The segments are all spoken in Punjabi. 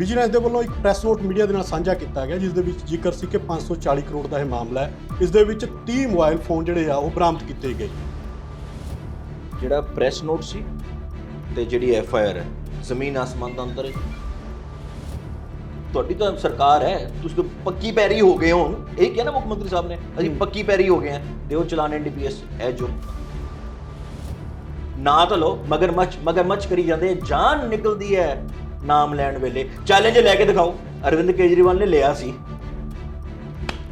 ਵਿਜੀਲੈਂਸ ਦੇ ਵੱਲੋਂ ਇੱਕ ਪ੍ਰੈਸ ਨੋਟ ਮੀਡੀਆ ਦੇ ਨਾਲ ਸਾਂਝਾ ਕੀਤਾ ਗਿਆ ਜਿਸ ਦੇ ਵਿੱਚ ਜ਼ਿਕਰ ਸੀ ਕਿ 540 ਕਰੋੜ ਦਾ ਇਹ ਮਾਮਲਾ ਹੈ। ਇਸ ਦੇ ਵਿੱਚ 30 ਮੋਬਾਈਲ ਫੋਨ ਜਿਹੜੇ ਆ ਉਹ ਬਰਾਮਦ ਕੀਤੇ ਗਏ। ਜਿਹੜਾ ਪ੍ਰੈਸ ਨੋਟ ਸੀ ਤੇ ਜਿਹੜੀ ਐਫ ਆਈ ਆਰ ਹੈ ਜ਼ਮੀਨ ਆਸਮਾਨ ਦਾ ਅੰਤਰ ਹੈ। ਤੁਹਾਡੀ ਤਾਂ ਸਰਕਾਰ ਹੈ ਤੁਸੀਂ ਤਾਂ ਪੱਕੀ ਪੈਰੀ ਹੋ ਗਏ ਹੋ ਹੁਣ। ਇਹ ਕਿਹਾ ਨਾ ਮੁੱਖ ਮੰਤਰੀ ਸਾਹਿਬ ਨੇ ਅਸੀਂ ਪੱਕੀ ਪੈਰੀ ਹੋ ਗਏ ਹਾਂ ਤੇ ਉਹ ਚਲਾਨ ਐਨਡੀਪੀਐਸ ਹੈ ਜੋ। ਨਾ ਤਾਂ ਲੋ ਮਗਰਮੱਛ ਮਗਰਮੱਛ ਕਰੀ ਜਾਂਦੇ ਜਾਨ ਨਿਕਲਦੀ ਹੈ। ਨਾਮ ਲੈਣ ਵੇਲੇ। ਚੈਲੰਜ ਲੈ ਕੇ ਦਿਖਾਓ। ਅਰਵਿੰਦ ਕੇਜਰੀਵਾਲ ਨੇ ਲਿਆ ਸੀ।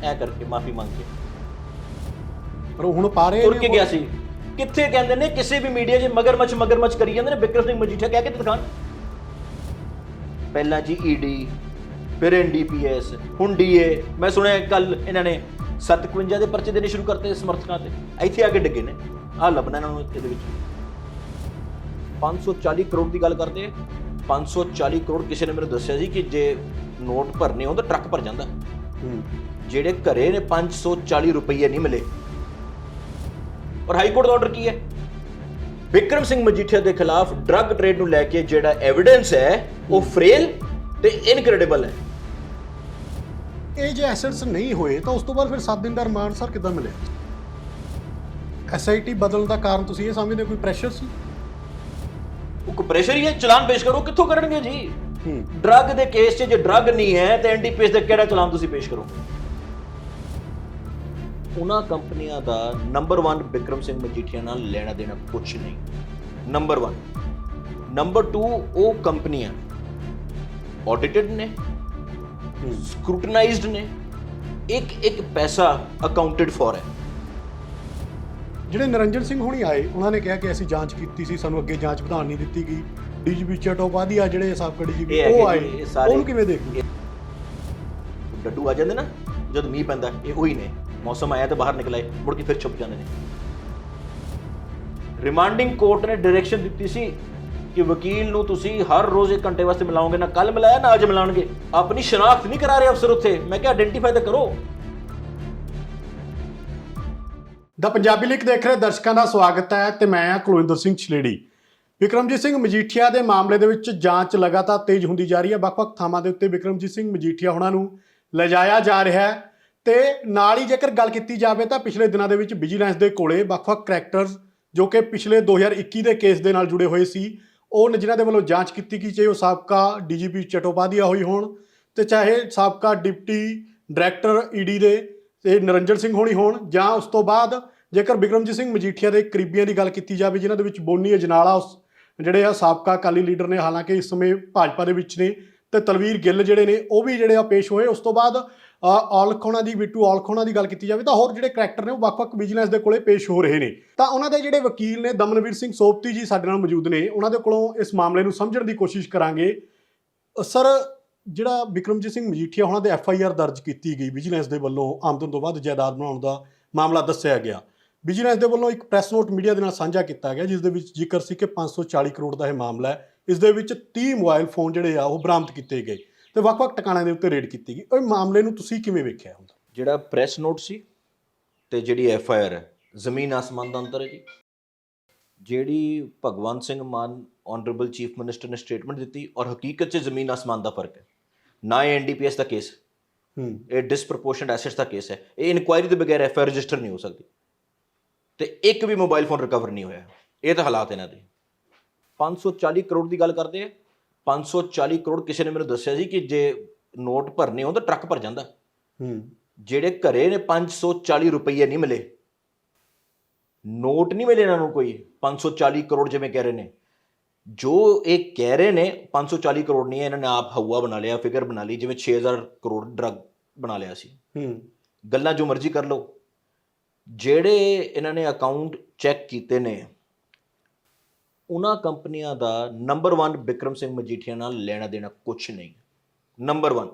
ਐ ਕਰਕੇ ਮਾਫੀ ਮੰਗ ਕੇ। ਪਰ ਉਹ ਹੁਣ ਪਾ ਰਹੇ ਤੁਰ ਕੇ ਗਿਆ ਸੀ। ਕਿੱਥੇ ਕਹਿੰਦੇ ਨੇ? ਕਿਸੇ ਵੀ ਮੀਡੀਆ 'ਚ ਮਗਰਮੱਛ ਮਗਰਮੱਛ ਕਰੀ ਜਾਂਦੇ ਨੇ। ਬਿਕਰਮ ਸਿੰਘ ਮਜੀਠੀਆ ਕਹਿ ਕੇ ਦਿਖਾਣ ਪਹਿਲਾਂ ਜੀ ਈਡੀ ਫਿਰ ਐਨਡੀਪੀਐਸ ਹੁਣ ਡੀਏ ਮੈਂ ਸੁਣਿਆ ਕੱਲ ਇਹਨਾਂ ਨੇ 57 ਦੇ ਪਰਚੇ ਦੇਣੇ ਸ਼ੁਰੂ ਕਰਤੇ ਸਮਰਥਕਾਂ ਤੇ। ਇੱਥੇ ਆ ਕੇ ਡਿੱਗੇ ਨੇ। ਆ ਲੱਭਣਾ ਇਹਨਾਂ ਨੂੰ ਇਹਦੇ ਵਿੱਚ। 540 ਕਰੋੜ ਦੀ ਗੱਲ ਕਰਦੇ ਆ। 540 ਕਰੋੜ ਕਿਸੇ ਨੇ ਮੈਨੂੰ ਦੱਸਿਆ ਸੀ ਕਿ ਜੇ ਨੋਟ ਭਰਨੇ ਹੋਣ ਤਾਂ ਟਰੱਕ ਭਰ ਜਾਂਦਾ। ਹੂੰ। ਜਿਹੜੇ ਘਰੇ ਨੇ 540 ਰੁਪਏ ਨਹੀਂ ਮਿਲੇ। ਔਰ ਹਾਈ ਕੋਰਟ ਦਾ ਆਰਡਰ ਕੀ ਹੈ? ਵਿਕਰਮ ਸਿੰਘ ਮਜੀਠੀਆ ਦੇ ਖਿਲਾਫ ਡਰੱਗ ਟ੍ਰੇਡ ਨੂੰ ਲੈ ਕੇ ਜਿਹੜਾ ਐਵੀਡੈਂਸ ਹੈ ਉਹ ਫਰੇਲ ਤੇ ਇਨਕ੍ਰੈਡੀਬਲ ਹੈ। ਇਹ ਜੇ ਐਸੈਟਸ ਨਹੀਂ ਹੋਏ ਤਾਂ ਉਸ ਤੋਂ ਬਾਅਦ ਫਿਰ 7 ਦਿਨ ਦਾ ਰਿਮਾਂਡ ਸਰ ਕਿੱਦਾਂ ਮਿਲਿਆ? ਐਸਆਈਟੀ ਬਦਲਣ ਦਾ ਕਾਰਨ ਤੁਸੀਂ ਇਹ ਸਮਝਦੇ ਕੋਈ ਪ੍ਰੈਸ਼ਰ ਸੀ? ਉਹ ਕੋ ਪ੍ਰੈਸ਼ਰ ਹੀ ਹੈ ਚਲਾਨ ਪੇਸ਼ ਕਰੋ ਕਿੱਥੋਂ ਕਰਨਗੇ ਜੀ? ਡਰੱਗ ਦੇ ਕੇਸ 'ਚ ਜੇ ਡਰੱਗ ਨਹੀਂ ਹੈ ਤੇ ਐਨਡੀਪੀਐਸ ਦਾ ਕਿਹੜਾ ਚਲਾਨ ਤੁਸੀਂ ਪੇਸ਼ ਕਰੋਗੇ? ਉਹਨਾਂ ਕੰਪਨੀਆਂ ਦਾ ਨੰਬਰ 1 ਵਿਕਰਮ ਸਿੰਘ ਮਜੀਠੀਆ ਨਾਲ ਲੈਣਾ ਦੇਣਾ ਕੁਝ ਨਹੀਂ। ਨੰਬਰ 1 ਨੰਬਰ 2 ਉਹ ਕੰਪਨੀਆਂ ਆਡਿਟਡ ਨੇ ਸਕ੍ਰੂਟਨਾਈਜ਼ਡ ਨੇ ਇੱਕ ਇੱਕ ਪੈਸਾ ਅਕਾਊਂਟਡ ਫॉर ਹੈ। ਜਿਹੜੇ ਨਿਰੰਜਨ ਸਿੰਘ ਹੋਣੀ ਆਏ ਉਹਨਾਂ ਨੇ ਕਿਹਾ ਕਿ ਅਸੀਂ ਜਾਂਚ ਕੀਤੀ ਸੀ ਸਾਨੂੰ ਅੱਗੇ ਜਾਂਚ ਵਧਾਉਣ ਨਹੀਂ ਦਿੱਤੀ ਗਈ। ਡੀਜੀਪੀ ਚਟੋਪਾਧਿਆ ਜਿਹੜੇ ਸਾਬਕਾ ਡੀਜੀਪੀ ਉਹ ਆਏ। ਉਹਨੂੰ ਕਿਵੇਂ ਦੇਖਦੇ? ਡੱਡੂ ਆ ਜਾਂਦੇ ਨਾ ਜਦ ਮੀਂਹ ਪੈਂਦਾ ਇਹ ਉਹੀ ਨੇ। ਮੌਸਮ ਆਇਆ ਤਾਂ ਬਾਹਰ ਨਿਕਲ ਮੁੜ ਕੇ ਫਿਰ ਛੁਪ ਜਾਂਦੇ ਨੇ। ਰਿਮਾਂਡਿੰਗ ਕੋਰਟ ਨੇ ਡਾਇਰੈਕਸ਼ਨ ਦਿੱਤੀ ਸੀ ਕਿ ਵਕੀਲ ਨੂੰ ਤੁਸੀਂ ਹਰ ਰੋਜ਼ 1 ਘੰਟੇ ਵਾਸਤੇ ਮਿਲਾਓਗੇ ਨਾ ਕੱਲ ਮਿਲਾਇਆ ਨਾ ਅੱਜ ਮਿਲਾਣਗੇ ਆਪਣੀ ਸ਼ਨਾਖਤ ਨਹੀਂ ਕਰਾ ਰਹੇ ਅਫਸਰ ਉੱਥੇ। ਮੈਂ ਕਿਹਾ ਆਇਡੈਂਟੀਫਾਈ ਤਾਂ ਕਰੋ। ਦਾ ਪੰਜਾਬੀ ਲਿਖ ਦੇਖ ਰਹੇ ਦਰਸ਼ਕਾਂ ਦਾ ਸਵਾਗਤ ਹੈ ਤੇ ਮੈਂ ਹਾਂ ਕੁਲਵਿੰਦਰ ਸਿੰਘ ਛਲੇੜੀ। ਵਿਕਰਮਜੀਤ ਸਿੰਘ ਮਜੀਠੀਆ ਦੇ ਮਾਮਲੇ ਦੇ ਵਿੱਚ ਜਾਂਚ ਲਗਾਤਾਰ ਤੇਜ਼ ਹੁੰਦੀ ਜਾ ਰਹੀ ਹੈ। ਵੱਖ-ਵੱਖ ਥਾਵਾਂ ਦੇ ਉੱਤੇ ਵਿਕਰਮਜੀਤ ਸਿੰਘ ਮਜੀਠੀਆ ਉਹਨਾਂ ਨੂੰ ਲਿਜਾਇਆ ਜਾ ਰਿਹਾ ਹੈ ਤੇ ਨਾਲ ਹੀ ਜੇਕਰ ਗੱਲ ਕੀਤੀ ਜਾਵੇ ਤਾਂ ਪਿਛਲੇ ਦਿਨਾਂ ਦੇ ਵਿੱਚ ਵਿਜੀਲੈਂਸ ਦੇ ਕੋਲੇ ਵੱਖ-ਵੱਖ ਕਰੈਕਟਰਸ ਜੋ ਕਿ ਪਿਛਲੇ 2021 ਦੇ ਕੇਸ ਦੇ ਨਾਲ ਜੁੜੇ ਹੋਏ ਸੀ, ਉਹ ਜਿਨ੍ਹਾਂ ਦੇ ਵੱਲੋਂ ਜਾਂਚ ਕੀਤੀ ਗਈ ਚਾਹੇ ਉਹ ਸਾਬਕਾ ਡੀਜੀਪੀ ਚਟੋਪਾਧਿਆ ਹੋਈ ਹੋਣ ਤੇ ਚਾਹੇ ਸਾਬਕਾ ਡਿਪਟੀ ਡਾਇਰੈਕਟਰ ਈਡੀ ਦੇ ਇਹ ਨਿਰੰਜਨ ਸਿੰਘ ਹੋਣੀ ਹੋਣ ਜਾਂ ਉਸ ਤੋਂ ਬਾਅਦ ਜੇਕਰ ਬਿਕਰਮਜੀਤ ਸਿੰਘ ਮਜੀਠੀਆ ਦੇ ਕਰੀਬੀਆਂ ਦੀ ਗੱਲ ਕੀਤੀ ਜਾਵੇ ਜਿਨ੍ਹਾਂ ਦੇ ਵਿੱਚ ਬੋਨੀ ਅਜਨਾਲਾ ਉਸ ਜਿਹੜੇ ਆ ਸਾਬਕਾ ਅਕਾਲੀ ਲੀਡਰ ਨੇ ਹਾਲਾਂਕਿ ਇਸ ਸਮੇਂ ਭਾਜਪਾ ਦੇ ਵਿੱਚ ਨੇ ਤੇ ਤਲਵੀਰ ਗਿੱਲ ਜਿਹੜੇ ਨੇ ਉਹ ਵੀ ਜਿਹੜੇ ਆ ਪੇਸ਼ ਹੋਏ। ਉਸ ਤੋਂ ਬਾਅਦ ਅ, ਔਲਖੋਣਾ ਦੀ ਬਿੱਟੂ ਔਲਖੋਣਾ ਦੀ ਗੱਲ ਕੀਤੀ ਜਾਵੇ ਤਾਂ ਹੋਰ ਜਿਹੜੇ ਕਰੈਕਟਰ ਨੇ ਉਹ ਵੱਖ-ਵੱਖ ਵਿਜੀਲੈਂਸ ਦੇ ਕੋਲੇ ਪੇਸ਼ ਹੋ ਰਹੇ ਨੇ। ਤਾਂ ਉਹਨਾਂ ਦੇ ਜਿਹੜੇ ਵਕੀਲ ਨੇ ਦਮਨਵੀਰ ਸਿੰਘ ਸੋਪਤੀ ਜੀ ਸਾਡੇ ਨਾਲ ਮੌਜੂਦ ਨੇ। ਉਹਨਾਂ ਦੇ ਕੋਲੋਂ ਇਸ ਮਾਮਲੇ ਨੂੰ ਸਮਝਣ ਦੀ ਕੋਸ਼ਿਸ਼ ਕਰਾਂਗੇ। ਸਰ ਜਿਹੜਾ ਵਿਕਰਮਜੀਤ ਸਿੰਘ ਮਜੀਠੀਆ ਉਹਨਾਂ ਦੇ ਐਫ ਆਈ ਆਰ ਦਰਜ ਕੀਤੀ ਗਈ ਵਿਜੀਲੈਂਸ ਦੇ ਵੱਲੋਂ ਆਮਦਨ ਤੋਂ ਵੱਧ ਜਾਇਦਾਦ ਬਣਾਉਣ ਦਾ ਮਾਮਲਾ ਦੱਸਿਆ ਗਿਆ। ਵਿਜੀਲੈਂਸ ਦੇ ਵੱਲੋਂ ਇੱਕ ਪ੍ਰੈਸ ਨੋਟ ਮੀਡੀਆ ਦੇ ਨਾਲ ਸਾਂਝਾ ਕੀਤਾ ਗਿਆ, ਜਿਸ ਦੇ ਵਿੱਚ ਜ਼ਿਕਰ ਸੀ ਕਿ 540 ਕਰੋੜ ਦਾ ਇਹ ਮਾਮਲਾ ਹੈ। ਇਸ ਦੇ ਵਿੱਚ 30 ਮੋਬਾਈਲ ਫੋਨ ਜਿਹੜੇ ਆ, ਉਹ ਬਰਾਮਦ ਕੀਤੇ ਗਏ ਤੇ ਵੱਖ-ਵੱਖ ਟਿਕਾਣਿਆਂ ਦੇ ਉੱਤੇ ਰੇਡ ਕੀਤੀ ਗਈ। ਉਹ ਮਾਮਲੇ ਨੂੰ ਤੁਸੀਂ ਕਿਵੇਂ ਵੇਖਿਆ ਹੁੰਦਾ ਜਿਹੜਾ ਪ੍ਰੈਸ ਨੋਟ ਸੀ ਤੇ ਜਿਹੜੀ ਐਫ ਆਈ ਆਰ ਹੈ, ਜ਼ਮੀਨ ਆਸਮਾਨ ਦਾ ਅੰਤਰ ਹੈ ਜੀ। ਜਿਹੜੀ Bhagwant Singh Mann honourable chief minister ਨੇ ਸਟੇਟਮੈਂਟ ਦਿੱਤੀ ਔਰ ਹਕੀਕਤ 'ਚ ਜ਼ਮੀਨ ਆਸਮਾਨ ਦਾ ਫ਼ਰਕ ਹੈ। ਨਾ ਇਹ ਐਨਡੀਪੀਐਸ ਦਾ ਕੇਸ ਹੂੰ। ਇਹ ਡਿਸਪ੍ਰੋਪੋਰਸ਼ਨਟ ਐਸੈਟਸ ਦਾ ਕੇਸ ਹੈ। ਇਹ ਇਨਕੁਆਇਰੀ ਦੇ ਬਗੈਰ ਐਫ ਆਈ ਆਰ ਰਜਿਸਟਰ ਨਹੀਂ ਹੋ ਸਕਦੀ। ਤੇ ਇੱਕ ਵੀ ਮੋਬਾਈਲ ਫੋਨ ਰਿਕਵਰ ਨਹੀਂ ਹੋਇਆ। ਇਹ ਤਾਂ ਹਾਲਾਤ ਇਹਨਾਂ ਦੇ। 540 ਕਰੋੜ ਦੀ ਗੱਲ ਕਰਦੇ ਆ। 540 ਕਰੋੜ ਕਿਸੇ ਨੇ ਮੈਨੂੰ ਦੱਸਿਆ ਸੀ ਕਿ ਜੇ ਨੋਟ ਭਰਨੇ ਹੋਣ ਤਾਂ ਟਰੱਕ ਭਰ ਜਾਂਦਾ। ਹੂੰ। ਜਿਹੜੇ ਘਰੇ ਨੇ 540 ਰੁਪਏ ਨਹੀਂ ਮਿਲੇ। ਨੋਟ ਨਹੀਂ ਮਿਲੇ ਇਹਨਾਂ ਨੂੰ ਕੋਈ। 540 ਕਰੋੜ ਜਿਵੇਂ ਕਹਿ ਰਹੇ ਨੇ। ਜੋ ਇਹ ਕਹਿ ਰਹੇ ਨੇ 540 ਕਰੋੜ ਨਹੀਂ ਹੈ ਇਹਨਾਂ ਨੇ ਆਪ ਹਵਾ ਬਣਾ ਲਿਆ ਫਿਗਰ ਬਣਾ ਲਈ ਜਿਵੇਂ 6000 ਕਰੋੜ ਡਰਗ ਬਣਾ ਲਿਆ ਸੀ। ਹੂੰ। ਗੱਲਾਂ ਜੋ ਮਰਜ਼ੀ ਕਰ ਲਓ। ਜਿਹੜੇ ਇਹਨਾਂ ਨੇ ਅਕਾਊਂਟ ਚੈੱਕ ਕੀਤੇ ਨੇ ਉਹਨਾਂ ਕੰਪਨੀਆਂ ਦਾ ਨੰਬਰ 1 ਵਿਕਰਮ ਸਿੰਘ ਮਜੀਠੀਆ ਨਾਲ ਲੈਣਾ ਦੇਣਾ ਕੁਝ ਨਹੀਂ। ਨੰਬਰ 1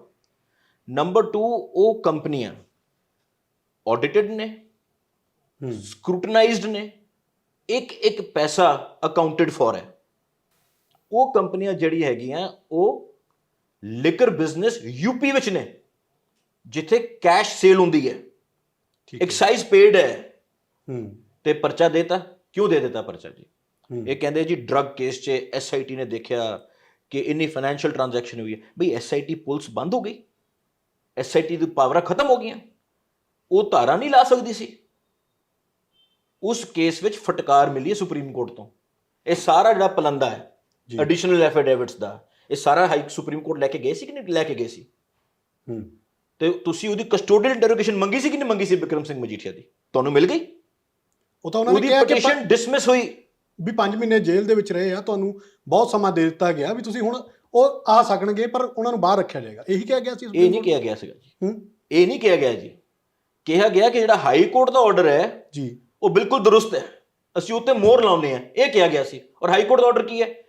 ਨੰਬਰ 2 ਉਹ ਕੰਪਨੀਆਂ ਆਡਿਟਡ ਨੇ ਸਕ੍ਰੂਟਨਾਈਜ਼ਡ ਨੇ ਇੱਕ ਇੱਕ ਪੈਸਾ ਅਕਾਊਂਟਡ ਫॉर ਹੈ। ਉਹ ਕੰਪਨੀਆਂ ਜਿਹੜੀ ਹੈਗੀਆਂ ਉਹ ਲਿਕਰ ਬਿਜ਼ਨਸ ਯੂਪੀ ਵਿੱਚ ਨੇ ਜਿੱਥੇ ਕੈਸ਼ ਸੇਲ ਹੁੰਦੀ ਹੈ। ਐਕਸਾਈਜ਼ ਪੇਡ ਹੈ। ਹੂੰ। ਤੇ ਪਰਚਾ ਦੇਤਾ। ਕਿਉਂ ਦੇ ਦਿੱਤਾ ਪਰਚਾ ਜੀ? ਇਹ ਕਹਿੰਦੇ ਜੀ ਡਰੱਗ ਕੇਸ 'ਚ ਐਸਆਈਟੀ ਨੇ ਦੇਖਿਆ ਕਿ ਇੰਨੀ ਫਾਈਨੈਂਸ਼ੀਅਲ ਟ੍ਰਾਂਜੈਕਸ਼ਨ ਹੋਈ ਹੈ। ਬਈ ਐਸਆਈਟੀ ਪੁਲਿਸ ਬੰਦ ਹੋ ਗਈ। ਐਸਆਈਟੀ ਦੀ ਪਾਵਰਾਂ ਖਤਮ ਹੋ ਗਈਆਂ। ਉਹ ਧਾਰਾ ਨਹੀਂ ਲਾ ਸਕਦੀ ਸੀ। ਉਸ ਕੇਸ ਵਿੱਚ ਫਟਕਾਰ ਮਿਲੀ ਸੁਪਰੀਮ ਕੋਰਟ ਤੋਂ। ਇਹ ਸਾਰਾ ਜਿਹੜਾ ਪਲੰਦਾ ਹੈ। ਐਡੀਸ਼ਨਲ ਐਫੀਡੇਵਿਟਸ ਦਾ। ਇਹ ਸਾਰਾ ਹਾਈ ਸੁਪਰੀਮ ਕੋਰਟ ਲੈ ਕੇ ਗਏ ਸੀ ਕਿ ਨਹੀਂ? ਲੈ ਕੇ ਗਏ ਸੀ। ਹੂੰ। ਤੇ ਤੁਸੀਂ ਉਹਦੀ ਕਸਟੋਡੀਅਲ ਇੰਟਰੋਗੇਸ਼ਨ ਮੰਗੀ ਸੀ ਕਿ ਨਹੀਂ ਮੰਗੀ ਸੀ ਵਿਕਰਮ ਸਿੰਘ ਮਜੀਠੀਆ ਦੀ? ਤੁਹਾਨੂੰ ਮਿਲ ਗਈ? ਉਹ ਤਾਂ ਉਹਨਾਂ ਨੇ ਉਹਦੀ ਕਿਹਾ ਕਿ ਪਟੀਸ਼ਨ ਡਿਸਮਿਸ ਹੋਈ। ਵੀ 5 ਮਹੀਨੇ ਜੇਲ੍ਹ ਦੇ ਵਿੱਚ ਰਹੇ ਆ ਤੁਹਾਨੂੰ ਬਹੁਤ ਸਮਾਂ ਦੇ ਦਿੱਤਾ ਗਿਆ ਵੀ ਤੁਸੀਂ ਹੁਣ ਉਹ ਆ ਸਕਣਗੇ ਪਰ ਉਹਨਾਂ ਨੂੰ ਬਾਹਰ ਰੱਖਿਆ ਜਾਏਗਾ। ਇਹੀ ਕਿਹਾ ਗਿਆ ਸੀ ਇਹ ਨਹੀਂ ਕਿਹਾ ਗਿਆ ਸੀਗਾ ਜੀ। ਹੂੰ। ਇਹ ਨਹੀਂ ਕਿਹਾ ਗਿਆ ਜੀ। ਕਿਹਾ ਗਿਆ ਕਿ ਜਿਹੜਾ ਹਾਈ ਕੋਰਟ ਦਾ ਆਰਡਰ ਹੈ ਜੀ। ਉਹ ਬਿਲਕੁਲ ਦਰੁਸਤ ਹੈ। ਅਸੀਂ ਉੱਤੇ ਮੋਹਰ ਲਾਉਂਦੇ ਆ ਇਹ ਕਿਹਾ ਗਿਆ ਸੀ। ਔਰ ਹਾਈ ਕੋਰਟ ਦਾ ਆਰਡਰ ਕੀ ਹੈ?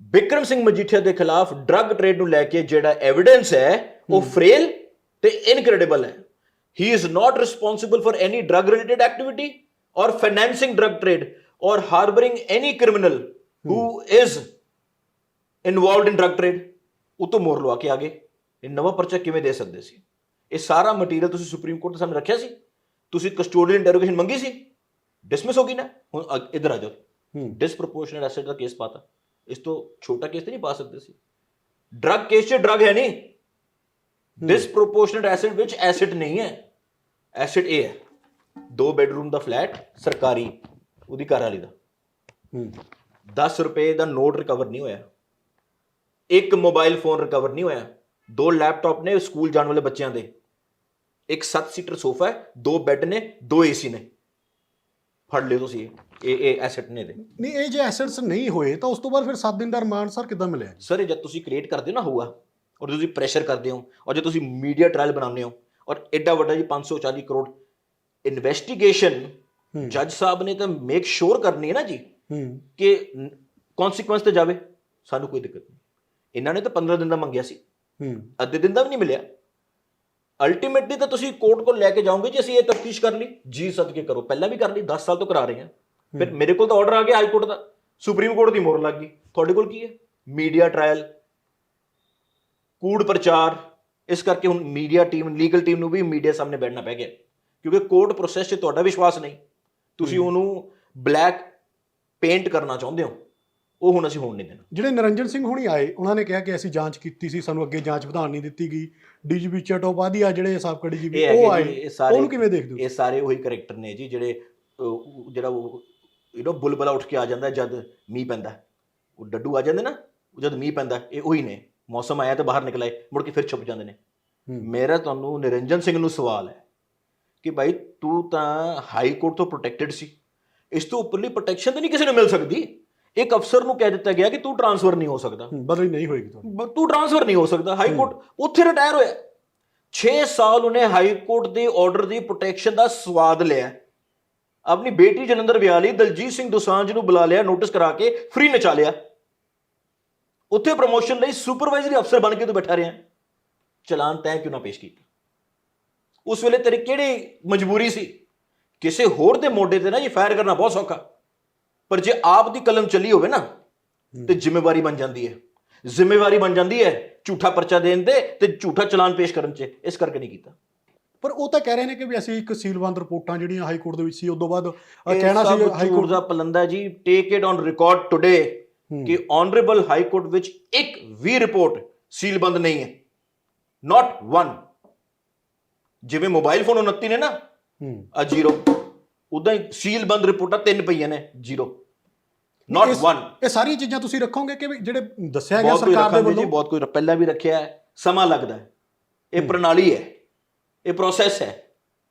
ਵਿਕਰਮ ਸਿੰਘ ਮਜੀਠੀਆ ਦੇ ਖਿਲਾਫ ਡਰੱਗ ਟ੍ਰੇਡ ਨੂੰ ਲੈ ਕੇ ਜਿਹੜਾ ਐਵੀਡੈਂਸ ਹੈ ਉਹ ਫਰੇਲ ਤੇ ਇਨਕ੍ਰੈਡੀਬਲ ਹੈ। He is not responsible for any drug related activity ਔਰ ਫਾਈਨੈਂਸਿੰਗ ਡਰੱਗ ਟ੍ਰੇਡ ਔਰ harbouring any criminal who. Is involved in drug trade ਉਹ ਤੋਂ ਮੋਹਰ ਲਵਾ ਕੇ ਆਗੇ। ਇਹ ਨਵਾਂ ਪਰਚਾ ਕਿਵੇਂ ਦੇ ਸਕਦੇ ਸੀ? ਇਹ ਸਾਰਾ ਮਟੀਰੀਅਲ ਤੁਸੀਂ ਸੁਪਰੀਮ ਕੋਰਟ ਦੇ ਸਾਹਮਣੇ ਰੱਖਿਆ ਸੀ? ਤੁਸੀਂ ਕਸਟੋਡੀਅਲ ਇੰਟਰੋਗੇਸ਼ਨ ਮੰਗੀ ਸੀ? ਡਿਸਮਿਸ ਹੋ ਗਈ ਨਾ? ਹੁਣ ਇੱਧਰ ਆ ਜਾਓ। ਹੂੰ। ਡਿਸਪ੍ਰੋਪੋਰਸ਼ਨਲ ਐਸੈਟ ਦਾ ਕੇਸ ਪਾਤਾ। ਇਸ ਤੋਂ ਛੋਟਾ ਕੇਸ ਤੇ ਨਹੀਂ ਪਾ ਸਕਦੇ ਸੀ ਡਰੱਗ ਕੇਸ 'ਚ ਡਰੱਗ ਹੈ ਨਹੀਂ। ਡਿਸਪ੍ਰੋਪੋਰਸ਼ਨਲ ਐਸੈਟ ਵਿੱਚ ਐਸੈਟ ਨਹੀਂ ਹੈ। ਐਸੈਟ ਇਹ ਹੈ। ਦੋ ਬੈਡਰੂਮ ਦਾ ਫਲੈਟ ਸਰਕਾਰੀ ਉਹਦੀ ਘਰ ਵਾਲੀ ਦਾ। ਹੂੰ। 10 ਰੁਪਏ ਦਾ ਨੋਟ ਰਿਕਵਰ ਨਹੀਂ ਹੋਇਆ। ਇੱਕ ਮੋਬਾਈਲ ਫੋਨ ਰਿਕਵਰ ਨਹੀਂ ਹੋਇਆ। ਦੋ ਲੈਪਟਾਪ ਨੇ ਸਕੂਲ ਜਾਣ ਵਾਲੇ ਬੱਚਿਆਂ ਦੇ। ਇੱਕ 7 ਸੀਟਰ ਸੋਫਾ ਹੈ ਦੋ ਬੈੱਡ ਨੇ ਦੋ ਏਸੀ ਨੇ। ਫੜ ਲਿਓ ਤੁਸੀਂ। ਇਹ। ਇਹ ਐਸੈਟ ਨੇ ਦੇ ਨਹੀਂ ਇਹ ਜੇ ਐਸੈਟਸ ਨਹੀਂ ਹੋਏ ਤਾਂ ਉਸ ਤੋਂ ਬਾਅਦ ਫਿਰ 7 ਦਿਨ ਦਾ ਰਿਮਾਂਡ ਸਰ ਕਿੱਦਾਂ ਮਿਲਿਆ ਸਰ ਜਦ ਤੁਸੀਂ ਕ੍ਰੀਏਟ ਕਰਦੇ ਹੋ ਨਾ ਹੋਊਗਾ ਔਰ ਤੁਸੀਂ ਪ੍ਰੈਸ਼ਰ ਕਰਦੇ ਹੋ ਔਰ ਜੇ ਤੁਸੀਂ ਮੀਡੀਆ ਟ੍ਰਾਇਲ ਬਣਾਉਂਦੇ ਹੋ ਔਰ ਐਡਾ ਵੱਡਾ ਜੀ 540 ਕਰੋੜ ਇਨਵੈਸਟੀਗੇਸ਼ਨ। ਜੱਜ ਸਾਹਿਬ ਨੇ ਤਾਂ ਮੇਕ ਸ਼ੋਰ ਕਰਨੀ ਹੈ ਨਾ ਜੀ ਹੂੰ। ਕਿ ਕਨਸੀਕੁਐਂਸ ਤੇ ਜਾਵੇ ਸਾਨੂੰ ਕੋਈ ਦਿੱਕਤ ਨਹੀਂ। ਇਹਨਾਂ ਨੇ ਤਾਂ 15 ਦਿਨ ਦਾ ਮੰਗਿਆ ਸੀ। ਹੂੰ। ਅੱਧੇ ਦਿਨ ਦਾ ਵੀ ਨਹੀਂ ਮਿਲਿਆ। ਅਲਟੀਮੇਟਲੀ ਤਾਂ ਤੁਸੀਂ ਕੋਰਟ ਕੋਲ ਲੈ ਕੇ ਜਾਓਗੇ ਜੀ ਅਸੀਂ ਇਹ ਤਫਤੀਸ਼ ਕਰ ਲਈ। ਜੀ ਸਦਕੇ ਕਰੋ ਪਹਿਲਾਂ ਵੀ ਕਰ ਲਈ 10 ਸਾਲ ਤੋਂ ਕਰਾ ਰਹੇ ਹਾਂ। ਫਿਰ ਮੇਰੇ ਕੋਲ ਤਾਂ ਆਰਡਰ ਆ ਗਿਆ ਹਾਈ ਕੋਰਟ ਦਾ। ਸੁਪਰੀਮ ਕੋਰਟ ਦੀ ਮੋਹਰ ਲੱਗ ਗਈ। ਤੁਹਾਡੇ ਕੋਲ ਕੀ ਹੈ? ਮੀਡੀਆ ਟ੍ਰਾਇਲ ਕੂੜ ਪ੍ਰਚਾਰ ਇਸ ਕਰਕੇ ਹੁਣ ਮੀਡੀਆ ਟੀਮ ਲੀਗਲ ਟੀਮ ਨੂੰ ਵੀ ਮੀਡੀਆ ਸਾਹਮਣੇ ਬੈਠਣਾ ਪੈ ਗਿਆ। ਕਿਉਂਕਿ ਕੋਰਟ ਪ੍ਰੋਸੈਸ 'ਚ ਤੁਹਾਡਾ ਵਿਸ਼ਵਾਸ ਨਹੀਂ। ਤੁਸੀਂ ਉਹਨੂੰ ਬਲੈਕ ਪੇਂਟ ਕਰਨਾ ਚਾਹੁੰਦੇ ਹੋ। ਉਹ ਹੁਣ ਅਸੀਂ ਹੋਣ ਨਹੀਂ ਦੇਣਾ। ਜਿਹੜੇ ਨਿਰੰਜਨ ਸਿੰਘ ਹੁਣੀ ਆਏ ਉਹਨਾਂ ਨੇ ਕਿਹਾ ਕਿ ਅਸੀਂ ਜਾਂਚ ਕੀਤੀ ਸੀ ਸਾਨੂੰ ਅੱਗੇ ਜਾਂਚ ਵਧਾਉਣ ਨਹੀਂ ਦਿੱਤੀ ਗਈ। ਡੀਜੀਪੀ ਚਟੋਪਾਧਿਆ ਜਿਹੜੇ ਸਾਬਕਾ ਡੀਜੀਪੀ ਉਹ ਆਏ। ਉਹਨੂੰ ਕਿਵੇਂ ਦੇਖਦੇ ਹੋ ਇਹ ਸਾਰੇ ਉਹੀ ਕੈਰੈਕਟਰ ਨੇ ਜੀ ਜਿਹੜੇ ਜਿਹੜਾ ਉਹ ਯੂ نو ਬੁਲਬਲਾ ਉੱਠ ਕੇ ਆ ਜਾਂਦਾ ਜਦ ਮੀਂਹ ਪੈਂਦਾ। ਉਹ ਡੱਡੂ ਆ ਜਾਂਦੇ ਨਾ ਜਦ ਮੀਂਹ ਪੈਂਦਾ ਇਹ ਉਹੀ ਨੇ। ਮੌਸਮ ਆਇਆ ਤਾਂ ਬਾਹਰ ਨਿਕਲ ਆਏ ਮੁੜ ਕੇ ਫਿਰ ਛੁਪ ਜਾਂਦੇ ਨੇ। ਮੇਰਾ ਤੁਹਾਨੂੰ ਨਿਰੰਜਨ ਸਿੰਘ ਨੂੰ ਸਵਾਲ ਹੈ ਕਿ ਭਾਈ ਤੂੰ ਤਾਂ ਹਾਈ ਕੋਰਟ ਤੋਂ ਪ੍ਰੋਟੈਕਟਡ ਸੀ। ਇਸ ਤੋਂ ਉੱਪਰਲੀ ਪ੍ਰੋਟੈਕਸ਼ਨ ਤਾਂ ਨਹੀਂ ਕਿਸੇ ਨੂੰ ਮਿਲ ਸਕਦੀ? ਇੱਕ ਅਫਸਰ ਨੂੰ ਕਹਿ ਦਿੱਤਾ ਗਿਆ ਕਿ ਤੂੰ ਟਰਾਂਸਫਰ ਨਹੀਂ ਹੋ ਸਕਦਾ। ਬਦਲੀ ਨਹੀਂ ਹੋਏਗੀ ਤੁਹਾਨੂੰ ਤੂੰ ਟ੍ਰਾਂਸਫਰ ਨਹੀਂ ਹੋ ਸਕਦਾ ਹਾਈ ਕੋਰਟ ਉੱਥੇ ਰਿਟਾਇਰ ਹੋਇਆ। 6 ਸਾਲ ਉਹਨੇ ਹਾਈ ਕੋਰਟ ਦੇ ਆਰਡਰ ਦੀ ਪ੍ਰੋਟੈਕਸ਼ਨ ਦਾ ਸਵਾਦ ਲਿਆ। ਆਪਣੀ ਬੇਟੀ ਜਲੰਧਰ ਵਿਆਹ ਲਈ ਦਲਜੀਤ ਸਿੰਘ ਦੋਸਾਂਝ ਨੂੰ ਬੁਲਾ ਲਿਆ ਨੋਟਿਸ ਕਰਾ ਕੇ ਫ੍ਰੀ ਨਚਾ ਲਿਆ। ਉੱਥੇ ਪ੍ਰਮੋਸ਼ਨ ਲਈ ਸੁਪਰਵਾਈਜ਼ਰੀ ਅਫਸਰ ਬਣ ਕੇ ਤੂੰ ਬੈਠਾ ਰਿਹਾ। ਚਲਾਨ ਤੈਂ ਕਿਉਂ ਨਾ ਪੇਸ਼ ਕੀਤਾ? ਉਸ ਵੇਲੇ ਤੇਰੀ ਕਿਹੜੀ ਮਜਬੂਰੀ ਸੀ? ਕਿਸੇ ਹੋਰ ਦੇ ਮੋਢੇ ਤੇ ਨਾ ਇਹ ਫਾਇਰ ਕਰਨਾ ਬਹੁਤ ਸੌਖਾ। ਪਰ ਜੇ ਆਪ ਦੀ ਕਲਮ ਚੱਲੀ ਹੋਵੇ ਨਾ ਤੇ ਜ਼ਿੰਮੇਵਾਰੀ ਬਣ ਜਾਂਦੀ ਹੈ। ਜ਼ਿੰਮੇਵਾਰੀ ਬਣ ਜਾਂਦੀ ਹੈ ਝੂਠਾ ਪਰਚਾ ਦੇਣ ਦੇ ਤੇ ਝੂਠਾ ਚਲਾਨ ਪੇਸ਼ ਕਰਨ 'ਚ ਇਸ ਕਰਕੇ ਨਹੀਂ ਕੀਤਾ। ਪਰ ਉਹ ਤਾਂ ਕਹਿ ਰਹੇ ਨੇ ਕਿ ਵੀ ਅਸੀਂ ਇੱਕ ਸੀਲਬੰਦ ਰਿਪੋਰਟਾਂ ਜਿਹੜੀਆਂ ਹਾਈ ਕੋਰਟ ਦੇ ਵਿੱਚ ਸੀ ਉਸ ਤੋਂ ਬਾਅਦ ਕਹਿਣਾ ਸੀ ਹਾਈ ਕੋਰਟ ਦਾ ਪਲੰਦਾ ਜੀ। Take it on record today. ਕਿ ਆਨਰੇਬਲ ਹਾਈ ਕੋਰਟ ਵਿੱਚ ਇੱਕ ਵੀ ਰਿਪੋਰਟ ਸੀਲਬੰਦ ਨਹੀਂ ਹੈ। ਨਾਟ ਵਨ ਜਿਵੇਂ ਮੋਬਾਈਲ ਫੋਨ 29 ਨੇ ਨਾ ਹੂੰ। ਆ ਜ਼ੀਰੋ ਉਦਾਂ ਹੀ ਸੀਲਬੰਦ ਰਿਪੋਰਟਾਂ ਤਿੰਨ ਪਈਆਂ ਨੇ ਜ਼ੀਰੋ ਨਾਟ ਇਸ- ਵਨ ਇਹ ਸਾਰੀਆਂ ਚੀਜ਼ਾਂ ਤੁਸੀਂ ਰੱਖੋਗੇ ਕਿ ਵੀ ਜਿਹੜੇ ਦੱਸਿਆ ਗਿਆ ਬਹੁਤ ਸਰਕਾਰ ਦੇ ਰੱਖਾਂਗੇ ਜੀ ਵੱਲੋਂ ਬਹੁਤ ਕੋਈ ਪਹਿਲਾਂ ਵੀ ਰੱਖਿਆ ਹੈ ਸਮਾਂ ਲੱਗਦਾ ਹੈ। ਇਹ ਪ੍ਰਣਾਲੀ ਹੈ ਇਹ ਪ੍ਰੋਸੈਸ ਹੈ